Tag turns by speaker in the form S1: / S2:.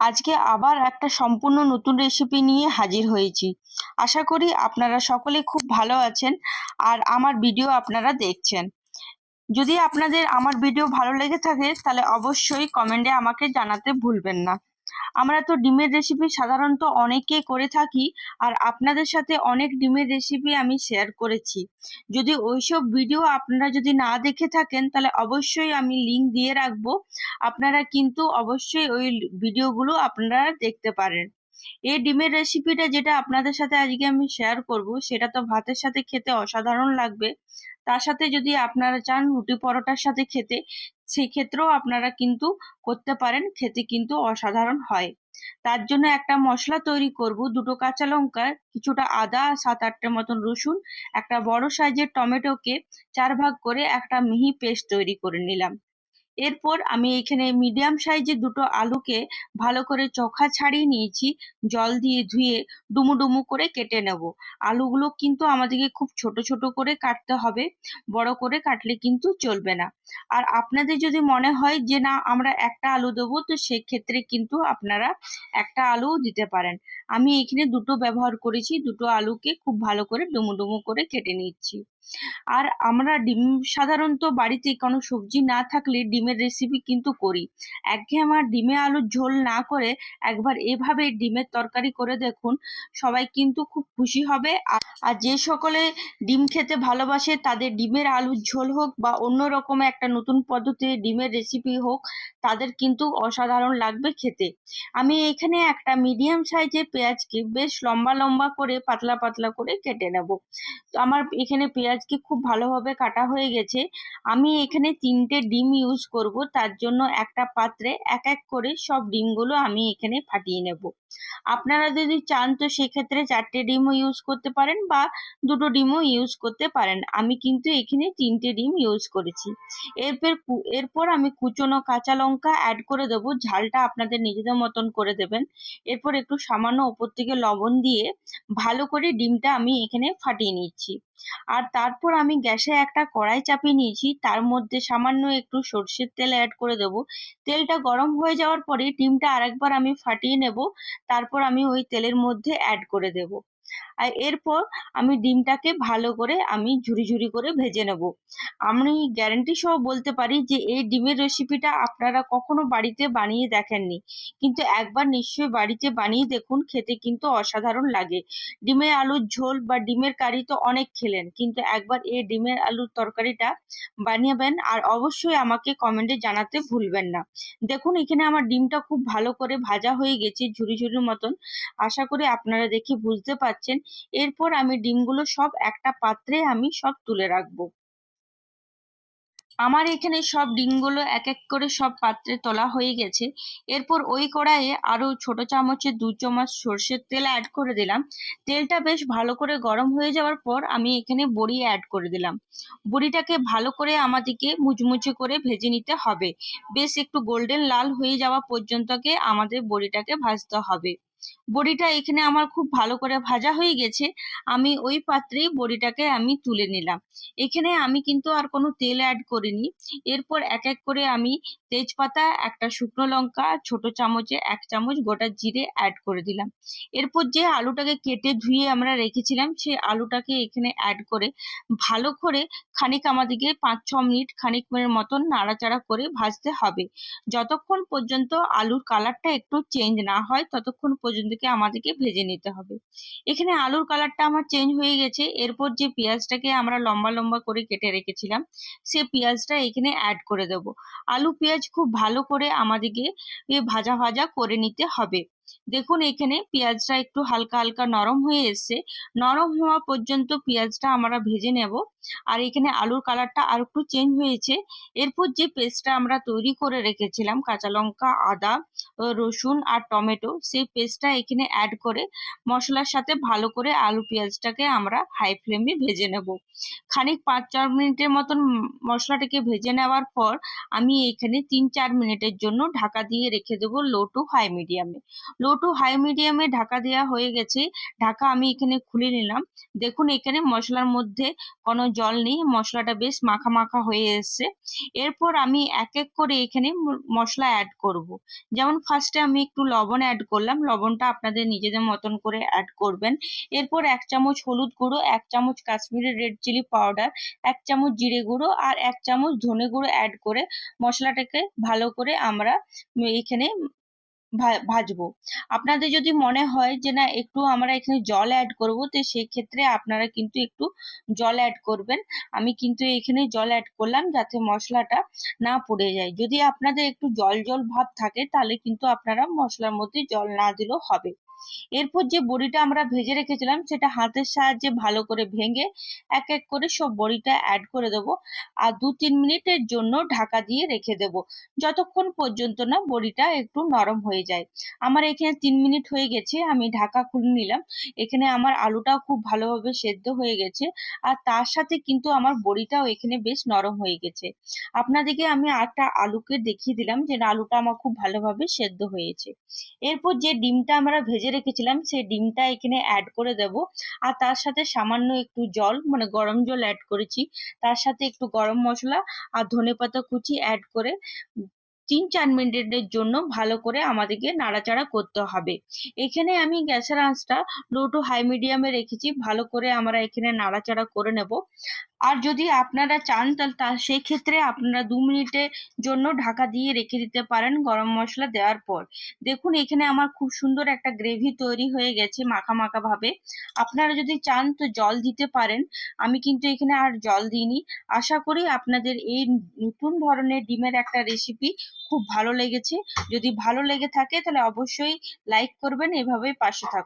S1: আজকে আবার একটা সম্পূর্ণ নতুন রেসিপি নিয়ে হাজির হয়েছি। আশা করি আপনারা সকলে খুব ভালো আছেন আর আমার ভিডিও আপনারা দেখছেন। যদি আপনাদের আমার ভিডিও ভালো লেগে থাকে, তাহলে অবশ্যই কমেন্টে আমাকে জানাতে ভুলবেন না। আমরা তো ডিমের রেসিপি সাধারণত অনেকেই করে থাকি, আর আপনাদের সাথে অনেক ডিমের রেসিপি আমি শেয়ার করেছি। যদি ওইসব ভিডিও আপনারা যদি না দেখে থাকেন, তাহলে অবশ্যই আমি লিংক দিয়ে রাখব। আপনারা কিন্তু অবশ্যই ওই ভিডিওগুলো আপনারা দেখতে পারেন। এই ডিমের রেসিপিটা যেটা আপনাদের সাথে আজকে আমি শেয়ার করব, সেটা তো ভাতের সাথে খেতে অসাধারণ লাগবে। তার সাথে যদি আপনারা চান রুটি পরোটার সাথে খেতে সেক্ষেত্রেও আপনারা কিন্তু করতে পারেন, খেতে কিন্তু অসাধারণ হয়। তার জন্য একটা মশলা তৈরি করব, দুটো কাঁচা লঙ্কা, কিছুটা আদা সাত আটটার মতন রসুন, একটা বড় সাইজের টমেটোকে চার ভাগ করে একটা মিহি পেস্ট তৈরি করে নিলাম। এরপর আমি এখানে মিডিয়াম সাইজের দুটো আলুকে ভালো করে চোখা ছাড়িয়ে নিয়েছি, জল দিয়ে ধুয়ে ডুমু ডুমু করে কেটে নেব। আলুগুলো কিন্তু আমাদেরকে খুব ছোট ছোট করে কাটতে হবে, বড় করে কাটলে কিন্তু চলবে না। আর আপনাদের যদি মনে হয় যে না, আমরা একটা আলু দেবো, তো সেক্ষেত্রে কিন্তু আপনারা একটা আলুও দিতে পারেন। আমি এখানে দুটো ব্যবহার করেছি, দুটো আলুকে খুব ভালো করে ডুমু ডুমু করে কেটে নিচ্ছি। আর আমরা ডিম, সাধারণত বাড়িতে কোনো সবজি না থাকলে ডিমের রেসিপি কিন্তু করি। একঘেয়ে ডিমে আলুর ঝোল না করে একবার এভাবে ডিমের তরকারি করে দেখুন, সবাই কিন্তু খুব খুশি হবে। আর যে সকলে ডিম খেতে ভালোবাসে, তাদের ডিমের আলুর ঝোল হোক বা অন্য রকম একটা নতুন পদ্ধতিতে ডিমের রেসিপি হোক তাদের কিন্তু অসাধারণ লাগবে খেতে। আমি এখানে একটা মিডিয়াম সাইজের পেঁয়াজকে বেশ লম্বা লম্বা করে পাতলা পাতলা করে কেটে নেব। তো আমার এখানে পেঁয়াজকে খুব ভালোভাবে কাটা হয়ে গেছে। আমি এখানে তিনটে ডিম ইউজ করব। তার জন্য একটা পাত্রে এক এক করে সব ডিমগুলো আমি এখানে ফাটিয়ে নেব। আপনারা যদি চান তো সেক্ষেত্রে চারটে ডিমও ইউজ করতে পারেন বা দুটো ডিমও ইউজ করতে পারেন। আমি কিন্তু এখানে তিনটে ডিম ইউজ করেছি। এরপর এরপর আমি কুচনো কাঁচা লঙ্কা অ্যাড করে দেবো। ঝালটা আপনাদের নিজেদের মতন করে দেবেন। এরপর একটু সামান্য ওপর থেকে লবণ দিয়ে ভালো করে ডিমটা আমি এখানে ফাটিয়ে নিচ্ছি। আর তারপর আমি গ্যাসে একটা কড়াই চাপিয়ে নিয়েছি, তার মধ্যে সামান্য একটু সর্ষের তেল অ্যাড করে দেব। তেলটা গরম হয়ে যাওয়ার পরে ডিমটা আরেকবার আমি ফাটিয়ে নেব, তারপর আমি ওই তেলের মধ্যে অ্যাড করে দেব। আর এরপর আমি ডিমটাকে ভালো করে আমি ঝুরি ঝুরি করে ভেজে নেব। আমি গ্যারেন্টি সহ বলতে পারি যে এই ডিমের রেসিপিটা আপনারা কখনো বাড়িতে বানিয়ে দেখেননি। কিন্তু একবার নিশ্চয়ই বাড়িতে বানিয়ে দেখুন, খেতে কিন্তু অসাধারণ লাগে। ডিমের আলুর ঝোল বা ডিমের কারি তো অনেক খেলেন, কিন্তু একবার এই ডিমের আলুর তরকারিটা বানিয়েবেন আর অবশ্যই আমাকে কমেন্টে জানাতে ভুলবেন না। দেখুন, এখানে আমার ডিমটা খুব ভালো করে ভাজা হয়ে গেছে ঝুরি ঝুরির মতন। আশা করি আপনারা দেখে বুঝতে পারছেন। এরপর আমি ডিমগুলো সব একটা পাত্রে আমি সব তুলে রাখব। আমার এখানে সব ডিমগুলো এক এক করে সব পাত্রে তোলা হয়ে গেছে। এরপর ওই কড়াইয়ে আরও ছোট চামচে দু চামচ সর্ষের তেল অ্যাড করে দিলাম। তেলটা বেশ ভালো করে গরম হয়ে যাওয়ার পর আমি এখানে বড়ি অ্যাড করে দিলাম। বড়িটাকে ভালো করে আমাদেরকে মুচমুচে করে ভেজে নিতে হবে। বেশ একটু গোল্ডেন লাল হয়ে যাওয়া পর্যন্তকে আমাদের বড়িটাকে ভাজতে হবে। বড়িটা এখানে আমার খুব ভালো করে ভাজা হয়ে গেছে। আমি ওই পাত্রেই বড়িটাকে আমি তুলে নিলাম। এখানে আমি কিন্তু আর কোনো তেল অ্যাড করিনি। এরপর এক এক করে আমি তেজপাতা, একটা শুকনো লঙ্কা, ছোট চামচে এক চামচ গোটা জিরে অ্যাড করে দিলাম। এরপর যে আলুটাকে কেটে ধুয়ে আমরা রেখেছিলাম সেই আলুটাকে এখানে অ্যাড করে ভালো করে খানিক আমাদেরকে পাঁচ ছ মিনিট খানিক মতন নাড়াচাড়া করে ভাজতে হবে। যতক্ষণ পর্যন্ত আলুর কালারটা একটু চেঞ্জ না হয়, ততক্ষণ পর্যন্তকে আমাদেরকে ভেজে নিতে হবে। এখানে আলুর কালারটা আমার চেঞ্জ হয়ে গেছে। এরপর যে পেঁয়াজটাকে আমরা লম্বা লম্বা করে কেটে রেখেছিলাম, সে পেঁয়াজটা এখানে অ্যাড করে দেব। আলু পেঁয়াজ খুব ভালো করে আমাদেরকে ভাজা ভাজা করে নিতে হবে। দেখুন, এখানে পেঁয়াজটা একটু হালকা হালকা নরম হয়ে এসছে। নরম হওয়া পর্যন্ত পেঁয়াজটা আমরা ভেজে নেব। আর এখানে আলুর কালারটা আর একটু চেঞ্জ হয়েছে। এরপর যে পেস্টটা আমরা তৈরি করে রেখেছিলাম, কাঁচা লঙ্কা, আদা, রসুন আর টমেটো, সেই পেস্টটা এখানে অ্যাড করে মশলার সাথে ভালো করে আলু পেঁয়াজটাকে আমরা হাই ফ্লেমে ভেজে নেব। খানিক পাঁচ, চার মিনিটের মতন মশলাটাকে ভেজে নেওয়ার পর আমি এখানে তিন, চার মিনিটের জন্য ঢাকা দিয়ে রেখে দেবো লো টু হাই মিডিয়ামে লো টু হাই মিডিয়ামে ঢাকা দেওয়া হয়ে গেছে। ঢাকা আমি এখানে খুলে নিলাম। দেখুন, এখানে মশলার মধ্যে কোনো জল নেই। মশলাটা বেশ মাখা মাখা হয়ে এসছে। এরপর আমি এক এক করে এখানে মশলা অ্যাড করব। যেমন ফার্স্টে আমি একটু লবণ অ্যাড করলাম। লবণটা আপনাদের নিজেদের মতন করে অ্যাড করবেন। এরপর এক চামচ হলুদ গুঁড়ো, এক চামচ কাশ্মীরি রেড চিলি পাউডার এক চামচ জিরে গুঁড়ো আর এক চামচ ধনে গুঁড়ো অ্যাড করে মশলাটাকে ভালো করে আমরা এখানে ভাজবো। আপনাদের যদি মনে হয় যে, না, একটু আমরা এখানে জল অ্যাড করব তো সেই ক্ষেত্রে আপনারা কিন্তু একটু জল অ্যাড করবেন। আমি কিন্তু এখানে জল অ্যাড করলাম যাতে মশলাটা না পড়ে যায়। যদি আপনাদের একটু জল জল ভাব থাকে, তাহলে কিন্তু আপনারা মশলার মধ্যে জল না দিলেও হবে। এরপর যে বড়িটা আমরা ভেজে রেখেছিলাম, সেটা হাতের সাহায্যে ভালো করে ভেঙে এক এক করে সব বড়িটা অ্যাড করে দেবো। আর দু, তিন মিনিটের জন্য ঢাকা দিয়ে রেখে দেব। যতক্ষণ পর্যন্ত না বড়িটা একটু নরম হয়ে যায়। আমার এখানে তিন মিনিট হয়ে গেছে, আমি ঢাকা খুলে নিলাম। এখানে আমার আলুটাও খুব ভালোভাবে সেদ্ধ হয়ে গেছে আর তার সাথে কিন্তু আমার বড়িটাও এখানে বেশ নরম হয়ে গেছে। আপনাদেরকে আমি একটা আলুকে দেখিয়ে দিলাম যে আলুটা আমার খুব ভালোভাবে সেদ্ধ হয়েছে। এরপর যে ডিমটা আমরা ভেজে রেখেছিলাম, সেই ডিমটা এখানে অ্যাড করে দেব। আর তার সাথে সামান্য একটু জল মানে গরম জল অ্যাড করেছি। তার সাথে একটু গরম মশলা আর ধনেপাতা কুচি অ্যাড করে তিন চার মিনিটের জন্য ভালো করে আমাদেরকে নাড়াচাড়া করতে হবে। এখানে আমি গ্যাসের আঁচটা লো টু হাই মিডিয়ামে রেখেছি, ভালো করে আমরা এখানে নাড়াচাড়া করে নেব। আর যদি আপনারা চান তাহলে তা, সেই ক্ষেত্রে আপনারা দু মিনিটের জন্য ঢাকা দিয়ে রেখে দিতে পারেন গরম মশলা দেওয়ার পর। দেখুন, এখানে আমার খুব সুন্দর একটা গ্রেভি তৈরি হয়ে গেছে মাখা মাখা ভাবে। আপনারা যদি চান তো জল দিতে পারেন, আমি কিন্তু এখানে আর জল দিইনি। আশা করি আপনাদের এই নতুন ধরনের ডিমের একটা রেসিপি খুব ভালো লেগেছে। যদি ভালো লেগে থাকে তাহলে অবশ্যই লাইক করবেন। এভাবেই পাশে থাকুন।